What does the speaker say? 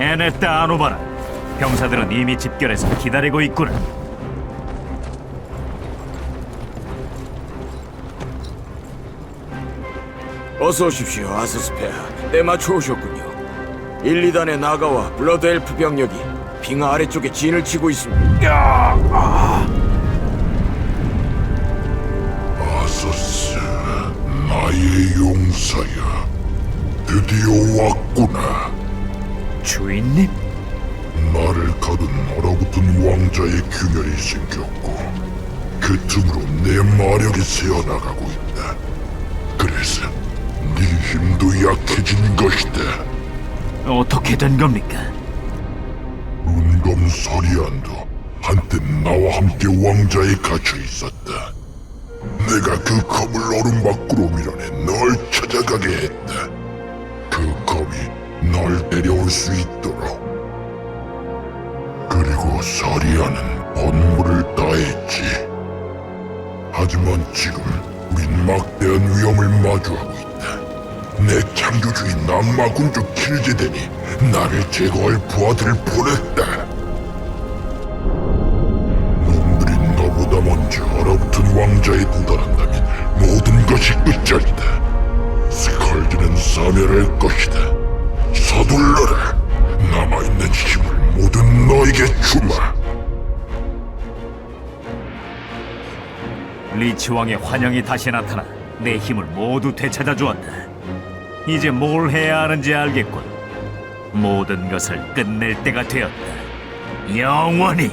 해냈다 아노바라. 병사들은 이미 집결해서 기다리고 있구나. 어서 오십시오, 아스스페아. 때 맞춰 오셨군요. 1, 2단의 나가와 블러드 엘프 병력이 빙하 아래쪽에 진을 치고 있습니다. 아서스, 나의 용사야. 드디어 왔구나. 주인님? 나를 가둔 얼어붙은 왕자의 균열이 생겼고 그 틈으로 내 마력이 새어나가고 있다. 그래서 네 힘도 약해진 것이다. 어떻게 된 겁니까? 은검 서리안도 한때 나와 함께 왕자에 갇혀 있었다. 내가 그 검을 얼음 밖으로 밀어내 널 찾아가게 했다. 널 데려올 수 있도록. 그리고 서리안은 본물을 다했지. 하지만 지금 우린 막대한 위험을 마주하고 있다. 내 창조주인 남마군주 킬제덴이 나를 제거할 부하들을 보냈다. 놈들이 너보다 먼저 얼어붙은 왕자에 도달한다면 모든 것이 끝장이다. 스컬드는 사멸할 것이다. 주마. 리치 왕의 환영이 다시 나타나 내 힘을 모두 되찾아 주었다. 이제 뭘 해야 하는지 알겠군. 모든 것을 끝낼 때가 되었다. 영원히.